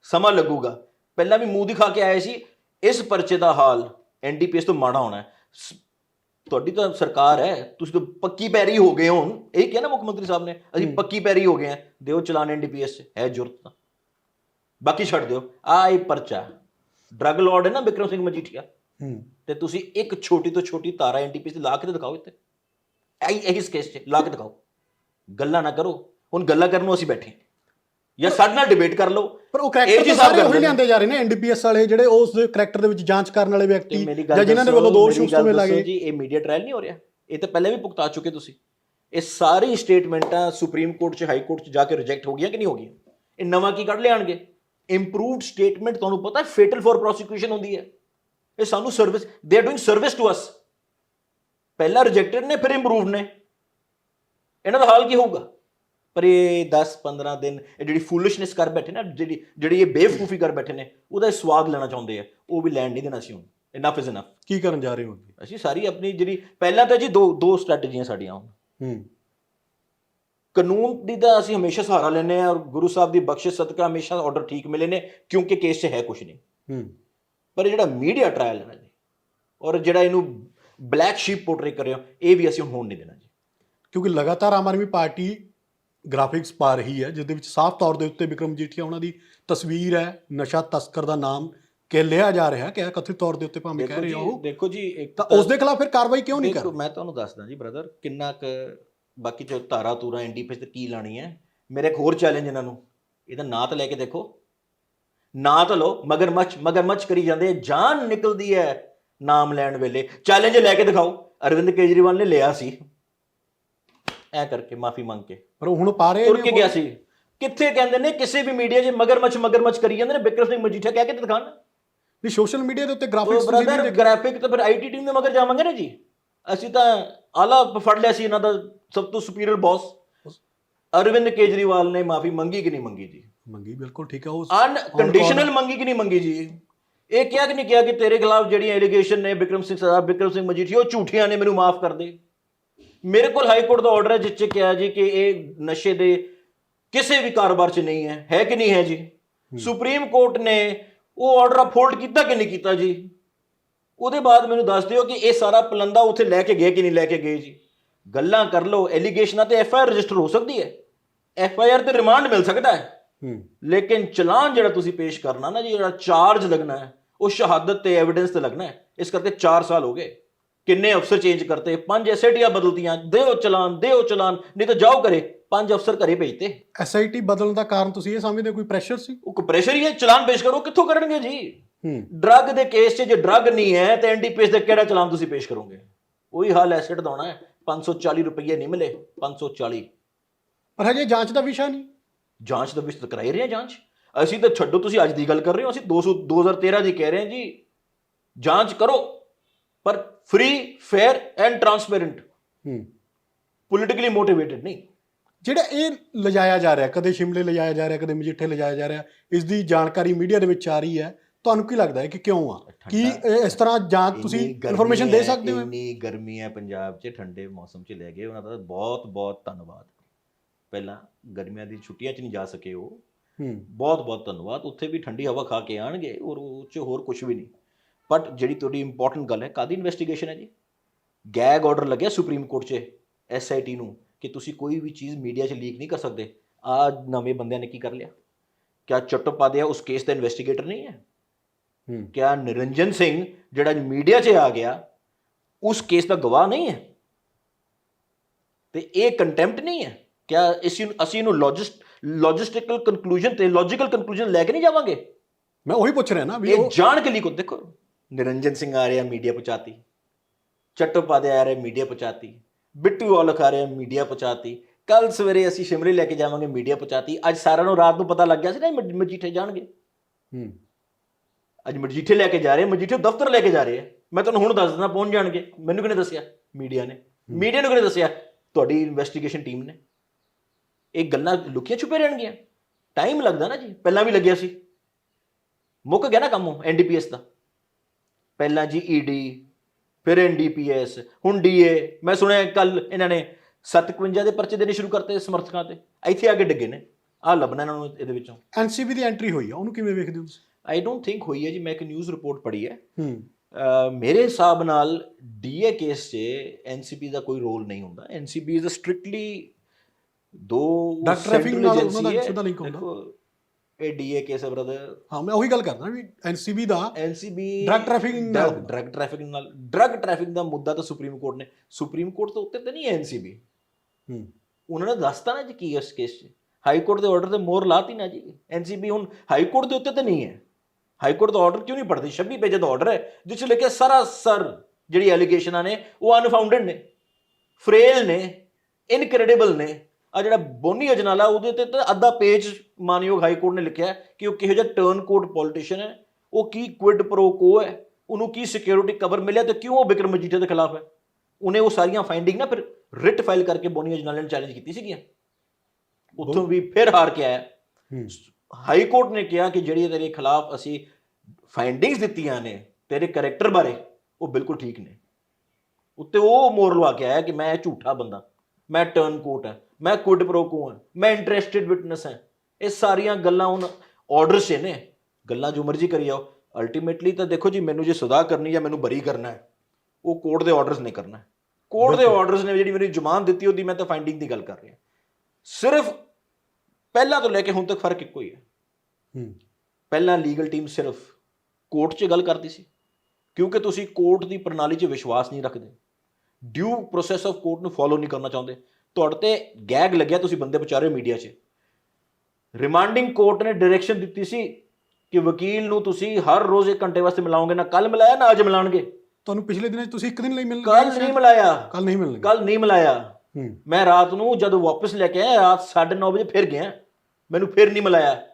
ਸਮਾਂ ਲੱਗੂਗਾ। ਪਹਿਲਾਂ ਵੀ ਮੂੰਹ ਦਿਖਾ ਕੇ ਆਏ ਸੀ ਇਸ ਪਰਚੇ ਦਾ ਹਾਲ ਐਨਡੀਪੀਐਸ ਤੋਂ ਮਾੜਾ ਹੋਣਾ ਹੈ। ਸ- ਤੁਹਾਡੀ ਤਾਂ ਸਰਕਾਰ ਹੈ ਤੁਸੀਂ ਤਾਂ ਪੱਕੀ ਪੈਰੀ ਹੋ ਗਏ ਹੋ ਹੁਣ। ਇਹ ਕਿਹਾ ਨਾ ਮੁੱਖ ਮੰਤਰੀ ਸਾਹਿਬ ਨੇ ਅਸੀਂ ਪੱਕੀ ਪੈਰੀ ਹੋ ਗਏ ਹਾਂ। ਦਿਓ ਚਲਾਨ ਐਨਡੀਪੀਐਸ ਹੈ ਜ਼ਰੂਰਤ ਤਾਂ। ਬਾਕੀ ਛੱਡ ਦਿਓ ਆ ਇਹ ਪਰਚਾ। ਡਰਗ ਲਾਰਡ ਹੈ ਨਾ ਵਿਕਰਮ ਸਿੰਘ ਮਜੀਠੀਆ। ਤੇ ਤੁਸੀਂ ਇੱਕ ਛੋਟੀ ਤੋਂ ਛੋਟੀ ਤਾਰਾ ਐਨਟੀਪੀ ਤੇ ਲਾ ਕੇ ਦਿਖਾਓ ਇੱਥੇ। ਐ ਇਸ ਕੇਸ 'ਚ ਲਾ ਕੇ ਦਿਖਾਓ। ਗੱਲਾਂ ਨਾ ਕਰੋ। ਹੁਣ ਗੱਲਾਂ ਕਰਨ ਨੂੰ ਅਸੀਂ ਬੈਠੇ। ਜਾਂ ਸਾਡੇ ਨਾਲ ਡਿਬੇਟ ਕਰ ਲਓ। ਪਰ ਉਹ ਇਹ ਕਰੈਕਟਰ ਜੀ ਤਾਂ ਸਾਹਿਬ ਸਾਰੇ ਉਹੀ। ਲਿਆਂਦੇ ਜਾ ਰਹੇ ਨੇ ਐਨਡੀਪੀਐਸ ਵਾਲੇ ਜਿਹੜੇ ਉਸ ਕਰੈਕਟਰ ਦੇ ਵਿੱਚ ਜਾਂਚ ਕਰਨ ਵਾਲੇ ਵਿਅਕਤੀ ਜਾਂ ਜਿਨ੍ਹਾਂ ਦੇ ਵੱਲੋਂ ਦੋਸ਼ ਉਸ ਤੋਂ ਲੱਗੇ ਜੀ ਇਹ ਮੀਡੀਆ ਟ੍ਰਾਇਲ ਨਹੀਂ ਹੋ ਰਿਹਾ? ਇਹ ਤਾਂ ਪਹਿਲਾਂ ਵੀ ਭੁਗਤਾ ਚੁੱਕੇ ਤੁਸੀਂ। ਇਹ ਸਾਰੀ ਸਟੇਟਮੈਂਟਾਂ ਸੁਪਰੀਮ ਕੋਰਟ 'ਚ ਹਾਈ ਕੋਰਟ 'ਚ ਜਾ ਕੇ ਰਿਜੈਕਟ ਹੋ ਗਈਆਂ ਕਿ ਨਹੀਂ ਹੋ ਗਈਆਂ? ਇਹ ਨਵਾਂ ਕੀ ਕੱਢ ਲਿਆਣਗੇ? ਇੰਪਰੂਵਡ ਸਟੇਟਮੈਂਟ ਤੁਹਾਨੂੰ ਪਤਾ ਫੇਟਲ ਫॉर ਪ੍ਰੋਸੀਕਿਊਸ਼ਨ ਹੁੰਦੀ ਹੈ। ਇਹ ਸਾਨੂੰ ਸਰਵਿਸ ਦੇ are doing service to us ਪਹਿਲਾਂ ਰਿਜੈਕਟਡ ਨੇ ਫਿਰ ਇੰਪਰੂਵਡ ਨੇ। ਇਹਨਾਂ ਦਾ ਹਾਲ ਕੀ ਹੋਊਗਾ? ਪਰ ਇਹ 10 15 ਦਿਨ ਇਹ ਜਿਹੜੀ ਫੂਲਿਸ਼ਨੈਸ ਕਰ ਬੈਠੇ ਨਾ ਜਿਹੜੀ ਜਿਹੜੀ ਇਹ ਬੇਵਕੂਫੀ ਕਰ ਬੈਠੇ ਨੇ ਉਹਦਾ ਸਵਾਦ ਲੈਣਾ ਚਾਹੁੰਦੇ ਆ। ਉਹ ਵੀ ਲੈਣ ਨਹੀਂ ਦੇਣਾ ਸੀ ਹੁਣ। ਇਨਫ ਇਜ਼ ਇਨਫ ਕੀ ਕਰਨ ਜਾ ਰਹੇ ਹੋ ਅੱਗੇ? ਅਸੀਂ ਸਾਰੀ ਆਪਣੀ ਜਿਹੜੀ ਪਹਿਲਾਂ ਤਾਂ ਜੀ ਦੋ ਦੋ ਸਟ੍ਰੈਟਜੀਆਂ ਸਾਡੀਆਂ ਹੁਣ। ਹੂੰ। ਕਾਨੂੰਨ ਦੀ ਤਾਂ ਅਸੀਂ ਹਮੇਸ਼ਾ ਸਹਾਰਾ ਲੈਂਦੇ ਆ ਔਰ ਗੁਰੂ ਸਾਹਿਬ ਦੀ ਬਖਸ਼ਿਸ਼ ਸਦਕਾ ਹਮੇਸ਼ਾ ਆਰਡਰ ਠੀਕ ਮਿਲੇ ਨੇ ਕਿਉਂਕਿ ਕੇਸ 'ਚ ਹੈ ਕੁਝ ਨਹੀਂ। ਹੂੰ। ਪਰ ਇਹ ਜਿਹੜਾ ਮੀਡੀਆ ਟ੍ਰਾਇਲ ਹੈ ਨਾ ਜੀ ਔਰ ਜਿਹੜਾ ਇਹਨੂੰ ਬਲੈਕ ਸ਼ੀਪ ਪੋਰਟਰੇ ਕਰ ਰਹੇ ਹੋ ਇਹ ਵੀ ਅਸੀਂ ਹੁਣ ਨਹੀਂ ਦੇਣਾ ਜੀ। ਕਿਉਂਕਿ ਲਗਾਤਾਰ ਆਮ ਆਦਮੀ ਪਾਰਟੀ ਗ੍ਰਾਫਿਕਸ ਪਾ ਰਹੀ ਹੈ ਜਿਸ ਦੇ ਵਿੱਚ ਸਾਫ਼ ਤੌਰ ਦੇ ਉੱਤੇ ਵਿਕਰਮ ਜੀਠੀਆ ਉਹਨਾਂ ਦੀ ਤਸਵੀਰ ਹੈ ਨਸ਼ਾ ਤਸਕਰ ਦਾ ਨਾਮ ਕਿ ਲਿਆ ਜਾ ਰਿਹਾ ਕਿ ਕਥਿਤ ਤੌਰ ਦੇ ਉੱਤੇ ਭਾਵੇਂ ਕਹਿ ਰਹੇ ਉਹ ਦੇਖੋ ਜੀ ਇੱਕ ਤਾਂ ਉਸ ਦੇ ਖਿਲਾਫ ਫਿਰ ਕਾਰਵਾਈ ਕਿਉਂ ਨਹੀਂ ਕਰ ਦੇਖੋ, ਮੈਂ ਤੁਹਾਨੂੰ ਦੱਸਦਾ ਜੀ ਬ੍ਰਦਰ ਕਿੰਨਾ ਕੁ ਬਾਕੀ ਜੋ ਧਾਰਾ ਤੂਰਾ ਐਨਡੀਪੀਐਸ ਤੇ ਕੀ ਲਾਣੀ ਹੈ ਮੇਰੇ ਇੱਕ ਹੋਰ ਚੈਲੰਜ ਇਹਨਾਂ ਨੂੰ ਇਹਦਾ ਨਾਂ ਤਾਂ ਲੈ ਕੇ ਦੇਖੋ। ਨਾਂ ਤਾਂ ਲਓ ਮਗਰਮੱਛ ਮਗਰਮੱਛ ਕਰੀ ਜਾਂਦੇ ਜਾਨ ਨਿਕਲਦੀ ਹੈ ਨਾਮ ਲੈਣ ਵੇਲੇ। ਚੈਲੰਜ ਲੈ ਕੇ ਦਿਖਾਓ। ਅਰਵਿੰਦ ਕੇਜਰੀਵਾਲ ਨੇ ਲਿਆ ਸੀ। ਐ ਕਰਕੇ ਮਾਫੀ ਮੰਗ ਕੇ। ਪਰ ਉਹ ਹੁਣ ਪਾ ਰਹੇ ਤੁਰ ਕੇ ਗਿਆ ਸੀ। ਕਿੱਥੇ ਕਹਿੰਦੇ ਨੇ ਕਿਸੇ ਵੀ ਮੀਡੀਆ 'ਚ ਮਗਰਮੱਛ ਮਗਰਮੱਛ ਕਰੀ ਜਾਂਦੇ ਨੇ ਬਿਕਰਮ ਸਿੰਘ ਮਜੀਠੀਆ ਕਹਿ ਕੇ ਤਾਂ ਦਿਖਾਣ। ਨਹੀਂ ਸੋਸ਼ਲ ਮੀਡੀਆ ਦੇ ਉੱਤੇ ਗ੍ਰਾਫਿਕਸ ਤੁਸੀਂ ਬ੍ਰਦਰ ਗ੍ਰਾਫਿਕ ਤਾਂ ਫਿਰ ਆਈਟੀ ਟੀਮ ਦੇ ਮਗਰ ਜਾਵਾਂਗੇ ਨਾ ਜੀ। ਅਸੀਂ ਤਾਂ ਆਲਾ ਫੜ ਲਿਆ ਸੀ ਇਹਨਾਂ ਦਾ ਸਭ ਤੋਂ ਸੁਪੀਰੀਅਰ ਬੌਸ ਅਰਵਿੰਦ ਕੇਜਰੀਵਾਲ ਨੇ ਮਾਫੀ ਮੰਗੀ ਕਿ ਨਹੀਂ ਮੰਗੀ ਜੀ? ਮੰਗੀ ਬਿਲਕੁਲ ਠੀਕ ਹੈ ਉਹ ਅਨਕੰਡੀਸ਼ਨਲ ਮੰਗੀ ਕਿ ਨਹੀਂ ਮੰਗੀ ਜੀ? ਇਹ ਕਿਹਾ ਕਿ ਨਹੀਂ ਕਿਹਾ ਕਿ ਤੇਰੇ ਖਿਲਾਫ ਜਿਹੜੀਆਂ ਐਲੀਗੇਸ਼ਨ ਨੇ ਵਿਕਰਮ ਸਿੰਘ ਸਰਦਾਰ ਵਿਕਰਮ ਸਿੰਘ ਮਜੀਠੀਆ ਉਹ ਝੂਠੀਆਂ ਨੇ ਮੈਨੂੰ ਮਾਫ ਕਰ ਦੇ। ਮੇਰੇ ਕੋਲ ਹਾਈ ਕੋਰਟ ਦਾ ਆਰਡਰ ਹੈ ਜਿਸ 'ਚ ਕਿਹਾ ਜੀ ਕਿ ਇਹ ਨਸ਼ੇ ਦੇ ਕਿਸੇ ਵੀ ਕਾਰੋਬਾਰ 'ਚ ਨਹੀਂ ਹੈ। ਹੈ ਕਿ ਨਹੀਂ ਹੈ ਜੀ? ਸੁਪਰੀਮ ਕੋਰਟ ਨੇ ਉਹ ਆਰਡਰ ਅਪਹੋਲਡ ਕੀਤਾ ਕਿ ਨਹੀਂ ਕੀਤਾ ਜੀ? ਉਹਦੇ ਬਾਅਦ ਮੈਨੂੰ ਦੱਸ ਦਿਓ ਕਿ ਇਹ ਸਾਰਾ ਪਲੰਦਾ ਉੱਥੇ ਲੈ ਕੇ ਗਏ ਕਿ ਨਹੀਂ ਲੈ ਕੇ ਗਏ ਜੀ? ਗੱਲਾਂ ਕਰ ਲਓ ਐਲੀਗੇਸ਼ਨਾਂ ਤੇ ਐਫ ਆਈ ਆਰ ਰਜਿਸਟਰ ਹੋ ਸਕਦੀ ਹੈ। ਐਫ ਆਈ ਆਰ ਤੇ ਰਿਮਾਂਡ ਮਿਲ ਸਕਦਾ ਹੂੰ। ਲੇਕਿਨ ਚਲਾਨ ਜਿਹੜਾ ਤੁਸੀਂ ਪੇਸ਼ ਕਰਨਾ ਨਾ ਜੀ ਜਿਹੜਾ ਚਾਰਜ ਲੱਗਣਾ ਹੈ ਉਹ ਸ਼ਹਾਦਤ ਤੇ ਐਵੀਡੈਂਸ ਤੇ ਲੱਗਣਾ ਹੈ। ਇਸ ਕਰਕੇ 4 ਸਾਲ ਹੋ ਗਏ। ਕਿੰਨੇ ਅਫਸਰ ਚੇਂਜ ਕਰਤੇ? ਪੰਜ ਐਸਆਈਟੀਆਂ ਬਦਲਤੀਆਂ। ਦਿਓ ਚਲਾਨ ਦਿਓ ਚਲਾਨ ਨਹੀਂ ਤਾਂ ਜਾਓ ਕਰੇ ਪੰਜ ਅਫਸਰ ਘਰੇ ਭੇਜਤੇ। ਐਸਆਈਟੀ ਬਦਲਣ ਦਾ ਕਾਰਨ ਤੁਸੀਂ ਇਹ ਸਮਝਦੇ ਕੋਈ ਪ੍ਰੈਸ਼ਰ ਸੀ? ਉਹ ਕੋ ਪ੍ਰੈਸ਼ਰ ਹੀ ਹੈ ਚਲਾਨ ਪੇਸ਼ ਕਰੋ ਕਿੱਥੋਂ ਕਰਨਗੇ ਜੀ? ਡਰੱਗ ਦੇ ਕੇਸ 'ਚ ਜੇ ਡਰੱਗ ਨਹੀਂ ਹੈ ਤਾਂ ਐਨਡੀਪੀਐਸ ਦਾ ਕਿਹੜਾ ਚਲਾਨ ਤੁਸੀਂ ਪੇਸ਼ ਕਰੋਗੇ? ਉਹੀ ਹਾਲ ਐਸਿਡ ਦਾ ਹੋਣਾ ਹੈ। 540 ਰੁਪਏ ਨਹੀਂ ਮਿਲੇ 540 ਪਰ ਹਜੇ ਜਾਂਚ ਦਾ ਵਿਸ਼ਾ ਨਹੀਂ। ਜਾਂਚ ਦਾ ਵਿਸ਼ਾ ਕਰਾਈ ਰਹੇ ਹਾਂ ਜਾਂਚ। ਅਸੀਂ ਤਾਂ ਛੱਡੋ ਤੁਸੀਂ ਅੱਜ ਦੀ ਗੱਲ ਕਰ ਰਹੇ ਹੋ ਅਸੀਂ 200 2013 ਦੀ ਕਹਿ ਰਹੇ ਹਾਂ ਜੀ ਜਾਂਚ ਕਰੋ ਪਰ free fair and transparent hmm. Politically motivated ਨਹੀਂ। ਜਿਹੜਾ ਇਹ ਲਿਜਾਇਆ ਜਾ ਰਿਹਾ ਕਦੇ ਸ਼ਿਮਲੇ ਲਿਜਾਇਆ ਜਾ ਰਿਹਾ ਕਦੇ ਮਜੀਠੇ ਲਿਜਾਇਆ ਜਾ ਰਿਹਾ ਇਸ ਦੀ ਜਾਣਕਾਰੀ ਮੀਡੀਆ ਦੇ ਵਿੱਚ ਆ ਰਹੀ ਹੈ। ਤੁਹਾਨੂੰ ਕੀ ਲੱਗਦਾ ਹੈ ਕਿ ਕਿਉਂ ਆ? ਕੀ ਇਸ ਤਰ੍ਹਾਂ ਜਾਂ ਤੁਸੀਂ ਇਨਫੋਰਮੇਸ਼ਨ ਦੇ ਸਕਦੇ ਹੋ? ਇੰਨੀ ਗਰਮੀ ਹੈ ਪੰਜਾਬ 'ਚ ਠੰਡੇ ਮੌਸਮ 'ਚ ਲੈ ਗਏ ਉਹਨਾਂ ਦਾ ਬਹੁਤ ਬਹੁਤ ਧੰਨਵਾਦ। ਪਹਿਲਾਂ ਗਰਮੀਆਂ ਦੀ ਛੁੱਟੀਆਂ 'ਚ ਨਹੀਂ ਜਾ ਸਕੇ ਉਹ। ਹੂੰ। ਬਹੁਤ ਬਹੁਤ ਧੰਨਵਾਦ। ਉੱਥੇ ਵੀ ਠੰਡੀ ਹਵਾ ਖਾ ਕੇ ਆਣਗੇ ਔਰ ਉਹ 'ਚ ਹੋਰ ਕੁਝ ਵੀ ਨਹੀਂ। ਬਟ ਜਿਹੜੀ ਤੁਹਾਡੀ ਇੰਪੋਰਟੈਂਟ ਗੱਲ ਹੈ ਕਾਦੀ ਇਨਵੈਸਟੀਗੇਸ਼ਨ ਹੈ ਜੀ? ਗੈਗ ਆਰਡਰ ਲੱਗਿਆ ਸੁਪਰੀਮ ਕੋਰਟ 'ਚ ਐਸਆਈਟੀ ਨੂੰ ਕਿ ਤੁਸੀਂ ਕੋਈ ਵੀ ਚੀਜ਼ ਮੀਡੀਆ 'ਚ ਲੀਕ ਨਹੀਂ ਕਰ ਸਕਦੇ। ਆ ਨਵੇਂ ਬੰਦਿਆਂ ਨੇ ਕੀ ਕਰ ਲਿਆ? ਕਿਆ ਚੱਟੋਪਾਧਿਆ ਉਸ ਕੇਸ ਦਾ ਇਨਵੈਸਟੀਗੇਟਰ ਨਹੀਂ ਹੈ? ਹੂੰ। ਕਿਆ ਨਿਰੰਜਨ ਸਿੰਘ ਜਿਹੜਾ ਮੀਡੀਆ 'ਚ ਆ ਗਿਆ ਉਸ ਕੇਸ ਦਾ ਗਵਾਹ ਨਹੀਂ ਹੈ? ਤੇ ਇਹ ਕੰਟੈਂਪਟ ਨਹੀਂ ਹੈ? ਕਿਆ ਇਸ ਨੂੰ ਅਸੀਂ ਇਹਨੂੰ ਲੌਜਿਸਟ ਲੌਜਿਸਟਿਕਲ ਕਨਕਲੂਜਨ ਤੇ ਲੌਜੀਕਲ ਕਨਕਲੂਜਨ ਲੈ ਕੇ ਨਹੀਂ ਜਾਵਾਂਗੇ? ਮੈਂ ਉਹੀ ਪੁੱਛ ਰਿਹਾ ਨਾ ਵੀ ਇਹ ਜਾਣ ਕੇ ਲਈ ਕੋ ਦੇਖੋ। ਨਿਰੰਜਨ ਸਿੰਘ ਆ ਰਿਹਾ ਮੀਡੀਆ ਪਹੁੰਚਾਤੀ। ਚੱਟੋਪਾਧਿਆ ਆ ਰਿਹਾ ਮੀਡੀਆ ਪਹੁੰਚਾਤੀ। ਬਿੱਟੂ ਔਲਖ ਆ ਰਿਹਾ ਮੀਡੀਆ ਪਹੁੰਚਾਤੀ। ਕੱਲ ਸਵੇਰੇ ਅਸੀਂ ਸ਼ਿਮਲੇ ਲੈ ਕੇ ਜਾਵਾਂਗੇ ਮੀਡੀਆ ਪਹੁੰਚਾਤੀ। ਅੱਜ ਸਾਰਿਆਂ ਨੂੰ ਰਾਤ ਨੂੰ ਪਤਾ ਲੱਗ ਗਿਆ ਸੀ ਨਾ ਮਜੀਠੇ ਜਾਣਗੇ। ਹੂੰ। ਅੱਜ ਮਜੀਠੇ ਲੈ ਕੇ ਜਾ ਰਹੇ ਆ, ਮਜੀਠੇ ਦਫ਼ਤਰ ਲੈ ਕੇ ਜਾ ਰਹੇ ਆ। ਮੈਂ ਤੁਹਾਨੂੰ ਹੁਣ ਦੱਸ ਦਿੰਦਾ ਪਹੁੰਚ ਜਾਣਗੇ। ਮੈਨੂੰ ਕਿਹਨੇ ਦੱਸਿਆ? ਮੀਡੀਆ ਨੇ। ਮੀਡੀਆ ਨੂੰ ਕਿਹਨੇ ਦੱਸਿਆ? ਤੁਹਾਡੀ ਇਨਵੈਸਟੀਗੇਸ਼ਨ ਟੀਮ ਨੇ। ਇਹ ਗੱਲਾਂ ਲੁਕੀਆਂ ਛੁਪੇ ਰਹਿਣਗੀਆਂ। ਟਾਈਮ ਲੱਗਦਾ ਨਾ ਜੀ। ਪਹਿਲਾਂ ਵੀ ਲੱਗਿਆ ਸੀ। ਮੁੱਕ ਗਿਆ ਨਾ ਕੰਮ ਐਨਡੀਪੀਐਸ ਦਾ। ਪਹਿਲਾਂ ਜੀ ਈਡੀ ਫਿਰ ਐਨਡੀਪੀਐਸ ਹੁਣ ਡੀਏ ਮੈਂ ਸੁਣਿਆ ਕੱਲ ਇਹਨਾਂ ਨੇ 57 ਦੇ ਪਰਚੇ ਦੇਣੇ ਸ਼ੁਰੂ ਕਰਤੇ ਸਮਰਥਕਾਂ ਤੇ। ਇੱਥੇ ਆ ਕੇ ਡਿੱਗੇ ਨੇ। ਆ ਲੱਭਣਾ ਇਹਨਾਂ ਨੂੰ ਇਹਦੇ ਵਿੱਚੋਂ। ਐਨਸੀਬੀ ਦੀ ਐਂਟਰੀ ਹੋਈ ਆ। ਉਹਨੂੰ ਕਿਵੇਂ ਵੇਖਦੇ ਹੋ ਤੁਸੀਂ? ਆਈ ਡੋਨਟ ਥਿੰਕ ਹੋਈ ਹੈ ਜੀ। ਮੈਂ ਇੱਕ ਨਿਊਜ਼ ਰਿਪੋਰਟ ਪੜ੍ਹੀ ਹੈ। ਮੇਰੇ ਹਿਸਾਬ ਨਾਲ ਡੀਏ ਕੇਸ 'ਚ ਐਨਸੀਪੀ ਦਾ ਕੋਈ ਰੋਲ ਨਹੀਂ ਹੁੰਦਾ। ਐਨਸੀਬੀ ਇਜ਼ ਸਟ੍ਰਿਕਟਲੀ ਦੋ trafficking central ਨਾਲ ਉਹਨਾਂ ਦਾ। ਸਿੱਧਾ link ਹੁੰਦਾ। ਇਹ ਡੀਏ ਕੇਸ ਹੈ ਬ੍ਰਦਰ ਹਾਂ ਮੈਂ ਉਹੀ ਗੱਲ ਕਰਦਾ ਵੀ ਐਨਸੀਬੀ ਦਾ ਐਨਸੀਬੀ Drug trafficking ਨਾਲ। ਡਰਗ ਟ੍ਰੈਫਿਕਿੰਗ ਨਾਲ ਡਰਗ ਟ੍ਰੈਫਿਕਿੰਗ ਦਾ ਮੁੱਦਾ ਤਾਂ ਸੁਪਰੀਮ ਕੋਰਟ ਨੇ। ਸੁਪਰੀਮ ਕੋਰਟ ਤੋਂ ਉੱਤੇ ਤਾਂ ਨਹੀਂ ਐਨਸੀਬੀ ਹੂੰ। ਉਹਨਾਂ ਨੇ ਦੱਸਤਾ ਨਾ ਜੀ ਕੀ ਇਸ ਕੇਸ 'ਚ। ਹਾਈ ਕੋਰਟ ਦੇ ਆਰਡਰ ਤੇ ਮੋਹਰ ਲਾਤੀ ਨਾ ਜੀ। ਐਨਸੀਬੀ ਹੁਣ ਹਾਈ ਕੋਰਟ ਦੇ ਉੱਤੇ ਤਾਂ ਨਹੀਂ ਹੈ। ਹਾਈ ਕੋਰਟ ਦਾ ਆਰਡਰ ਕਿਉਂ ਨਹੀਂ ਪੜਦੀ 26 ਪੇਜ ਦਾ ਆਰਡਰ ਹੈ ਜਿਸ 'ਚ ਲਿਖਿਆ ਸਰਾਸਰ ਜਿਹੜੀ ਐਲੀਗੇਸ਼ਨਾਂ ਨੇ ਉਹ ਅਨਫਾਊਂਡਡ ਨੇ। ਫਰੇਲ ਨੇ ਇਨਕ੍ਰੈਡੀਬਲ ਨੇ। ਆ ਜਿਹੜਾ ਬੋਨੀ ਅਜਨਾਲਾ ਉਹਦੇ ਤੇ ਤਾਂ ਅੱਧਾ ਪੇਜ ਮਾਨਯੋਗ ਹਾਈ ਕੋਰਟ ਨੇ ਲਿਖਿਆ ਕਿ ਉਹ ਕਿਹੋ ਜਿਹਾ ਟਰਨ ਕੋਡ ਪੋਲੀਟੀਸ਼ੀਅਨ ਹੈ। ਉਹ ਕੀ ਕੁਇਡ ਪ੍ਰੋ ਕੋ ਹੈ? ਉਹਨੂੰ ਕੀ ਸਿਕਿਉਰਿਟੀ ਕਵਰ ਮਿਲਿਆ ਤੇ ਕਿਉਂ ਉਹ ਬਿਕਰਮ ਮਜੀਠੇ ਦੇ ਖਿਲਾਫ ਹੈ? ਉਹਨੇ ਉਹ ਸਾਰੀਆਂ ਫਾਈਂਡਿੰਗ ਨਾ ਫਿਰ ਰਿਟ ਫਾਈਲ ਕਰਕੇ ਬੋਨੀ ਅਜਨਾਲੇ ਨੇ ਚੈਲੰਜ ਕੀਤੀ ਸੀਗੀਆਂ। ਉੱਥੋਂ ਵੀ ਫਿਰ ਹਾਰ ਕੇ ਆਇਆ। ਹਾਈ ਕੋਰਟ ਨੇ ਕਿਹਾ ਕਿ ਜਿਹੜੀ ਤੇਰੇ ਖਿਲਾਫ ਅਸੀਂ ਫਾਈਂਡਿੰਗਸ ਦਿੱਤੀਆਂ ਨੇ ਤੇਰੇ ਕੈਰੈਕਟਰ ਬਾਰੇ ਉਹ ਬਿਲਕੁਲ ਠੀਕ ਨੇ। ਉੱਤੇ ਉਹ ਮੋਰ ਲਵਾ ਕੇ ਆਇਆ ਕਿ ਮੈਂ ਝੂਠਾ ਬੰਦਾ। ਮੈਂ ਟਰਨ ਕੋਟ ਹਾਂ ਮੈਂ ਕੁਡ ਪ੍ਰੋਕੋ ਹਾਂ ਮੈਂ ਇੰਟਰਸਟਿਡ ਵਿਟਨੈਸ ਹਾਂ। ਇਹ ਸਾਰੀਆਂ ਗੱਲਾਂ ਹੁਣ ਆਰਡਰ 'ਚ ਨੇ। ਗੱਲਾਂ ਜੋ ਮਰਜ਼ੀ ਕਰੀ ਜਾਓ। ਅਲਟੀਮੇਟਲੀ ਤਾਂ ਦੇਖੋ ਜੀ ਮੈਨੂੰ ਜੇ ਸੁਦਾ ਕਰਨੀ ਜਾਂ ਮੈਨੂੰ ਬਰੀ ਕਰਨਾ ਹੈ ਉਹ ਕੋਰਟ ਦੇ ਆਰਡਰਸ ਨੇ ਕਰਨਾ ਕੋਰਟ ਦੇ। ਆਰਡਰਸ ਨੇ ਜਿਹੜੀ ਮੇਰੀ ਜ਼ਮਾਨ ਦਿੱਤੀ ਉਹਦੀ ਮੈਂ ਤਾਂ ਫਾਈਂਡਿੰਗ ਦੀ ਗੱਲ ਕਰ ਰਿਹਾ। ਸਿਰਫ ਪਹਿਲਾਂ ਤੋਂ ਲੈ ਕੇ ਹੁਣ ਤੱਕ ਫ਼ਰਕ ਇੱਕੋ ਹੀ ਹੈ। ਹੂੰ। ਪਹਿਲਾਂ ਲੀਗਲ ਟੀਮ ਸਿਰਫ ਕੋਰਟ 'ਚ ਗੱਲ ਕਰਦੀ ਸੀ ਕਿਉਂਕਿ ਤੁਸੀਂ ਕੋਰਟ ਦੀ ਪ੍ਰਣਾਲੀ 'ਚ ਵਿਸ਼ਵਾਸ ਨਹੀਂ ਰੱਖਦੇ। ਡਿਊ ਪ੍ਰੋਸੈਸ ਆਫ ਕੋਰਟ ਨੂੰ ਫੋਲੋ ਨਹੀਂ ਕਰਨਾ ਚਾਹੁੰਦੇ। ਤੁਹਾਡੇ ਤੇ ਗੈਗ ਲੱਗਿਆ ਤੁਸੀਂ ਬੰਦੇ ਵਿਚਾਰੇ ਮੀਡੀਆ 'ਚ। ਰਿਮਾਂਡਿੰਗ ਕੋਰਟ ਨੇ ਡਾਇਰੈਕਸ਼ਨ ਦਿੱਤੀ ਸੀ ਕਿ ਵਕੀਲ ਨੂੰ ਤੁਸੀਂ ਹਰ ਰੋਜ਼ 1 ਘੰਟੇ ਵਾਸਤੇ ਮਿਲਾਓਗੇ ਨਾ ਕੱਲ ਮਿਲਾਇਆ ਨਾ ਅੱਜ ਮਿਲਾਣਗੇ ਤੁਹਾਨੂੰ ਪਿਛਲੇ ਦਿਨਾਂ 'ਚ ਤੁਸੀਂ ਇੱਕ ਦਿਨ ਲਈ ਮਿਲ ਕੱਲ ਨਹੀਂ ਮਿਲਾਇਆ। ਕੱਲ ਨਹੀਂ ਮਿਲਣਗੇ। ਕੱਲ ਨਹੀਂ ਮਿਲਾਇਆ। ਮੈਂ ਰਾਤ ਨੂੰ ਜਦੋਂ ਵਾਪਸ ਲੈ ਕੇ ਆਇਆ ਰਾਤ 9:30 ਵਜੇ ਫਿਰ ਗਿਆ। ਮੈਨੂੰ ਫਿਰ ਨਹੀਂ ਮਿਲਾਇਆ।